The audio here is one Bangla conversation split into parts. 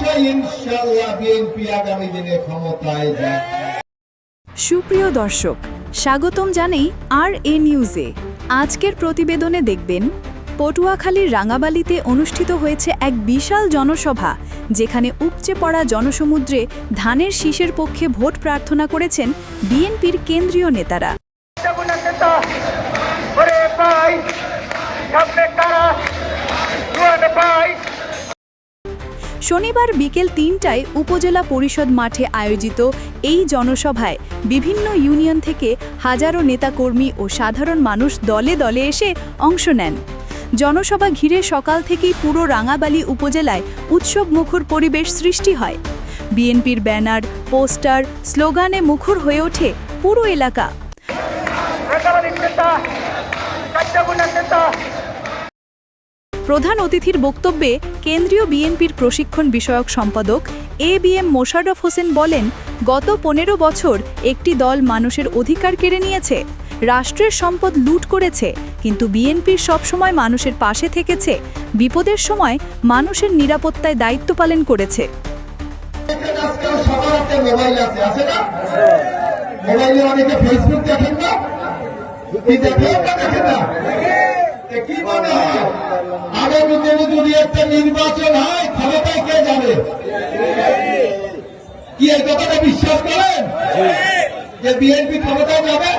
ইনশাল্লাহ বিএনপি আগামী দিনে ক্ষমতায় যাবে। সুপ্রিয় দর্শক স্বাগতম জানেই আর এ নিউজে। আজকের প্রতিবেদনে দেখবেন পটুয়াখালীর রাঙাবালিতে অনুষ্ঠিত হয়েছে এক বিশাল জনসভা যেখানে উপচে পড়া জনসমুদ্রে ধানের শীষের পক্ষে ভোট প্রার্থনা করেছেন বিএনপির কেন্দ্রীয় নেতারা। শনিবার বিকেল তিনটায় উপজেলা পরিষদ মাঠে আয়োজিত এই জনসভায় বিভিন্ন ইউনিয়ন থেকে হাজারো নেতাকর্মী ও সাধারণ মানুষ দলে দলে এসে অংশ নেন। জনসভা ঘিরে সকাল থেকেই পুরো রাঙাবালি উপজেলায় উৎসব মুখর পরিবেশ সৃষ্টি হয়। বিএনপির ব্যানার, পোস্টার, স্লোগানে মুখর হয়ে ওঠে পুরো এলাকা রাঙ্গাবালির নেতা কাঞ্চাবুনার নেতা প্রধান অতিথির বক্তব্যে কেন্দ্রীয় বিএনপির প্রশিক্ষণ বিষয়ক সম্পাদক A B M Mosharraf Hossain বলেন, গত পনেরো বছর একটি দল মানুষের অধিকার কেড়ে নিয়েছে, রাষ্ট্রের সম্পদ লুট করেছে, কিন্তু বিএনপির সবসময় মানুষের পাশে থেকেছে, বিপদের সময় মানুষের নিরাপত্তায় দায়িত্ব পালন করেছে। মোবাইল অনেকে ফেসবুক দেখেন না? দেখেন না দেখেন না এ কি মনে হয় আগামী দিনে যদি একটা নির্বাচন হয়, ক্ষমতায় কে যাবে? কি এই কথাটা বিশ্বাস করেন? যে বিএনপি ক্ষমতায় যাবে?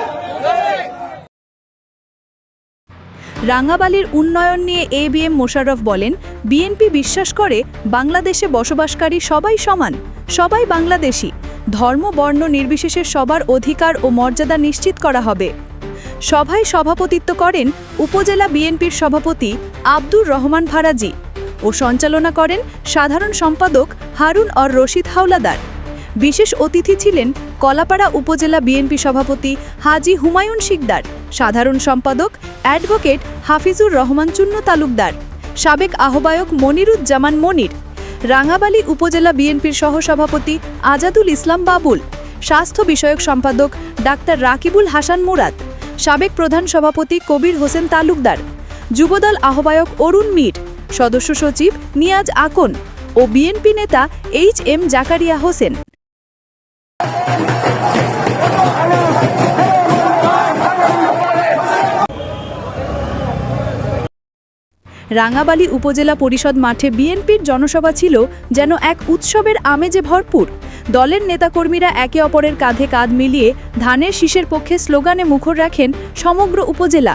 রাঙ্গাবালির উন্নয়ন নিয়ে এ বি এম মোশাররফ বলেন, বিএনপি বিশ্বাস করে বাংলাদেশে বসবাসকারী সবাই সমান, সবাই বাংলাদেশি। ধর্ম, বর্ণ নির্বিশেষে সবার অধিকার ও মর্যাদা নিশ্চিত করা হবে। সভায় সভাপতিত্ব করেন উপজেলা বিএনপির সভাপতি আব্দুর রহমান ফারাজি। ও সঞ্চালনা করেন সাধারণ সম্পাদক হারুন অর রশিদ হাওলাদার। বিশেষ অতিথি ছিলেন কলাপাড়া উপজেলা বিএনপি সভাপতি হাজি হুমায়ুন শিকদার, সাধারণ সম্পাদক অ্যাডভোকেট হাফিজুর রহমান চুন্নু তালুকদার, সাবেক আহ্বায়ক মনিরুজ্জামান মনির, রাঙাবালি উপজেলা বিএনপির সহসভাপতি আজাদুল ইসলাম বাবুল, স্বাস্থ্য বিষয়ক সম্পাদক ডাক্তার রাকিবুল হাসান মুরাদ, সাবেক প্রধান সভাপতি কবির হোসেন তালুকদার, যুবদল আহ্বায়ক অরুণ মীর সদস্য সচিব নিয়াজ আকন ও বিএনপি নেতা এইচ এম জাকারিয়া হোসেন। রাঙাবালি উপজেলা পরিষদ মাঠে বিএনপির জনসভা ছিল যেন এক উৎসবের আমেজে ভরপুর। দলের নেতাকর্মীরা একে অপরের কাঁধে কাঁধ মিলিয়ে ধানের শীষের পক্ষে স্লোগানে মুখর রাখেন সমগ্র উপজেলা।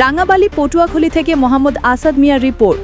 রাঙাবালি পটুয়াখলী থেকে মোহাম্মদ আসাদ মিয়ার রিপোর্ট।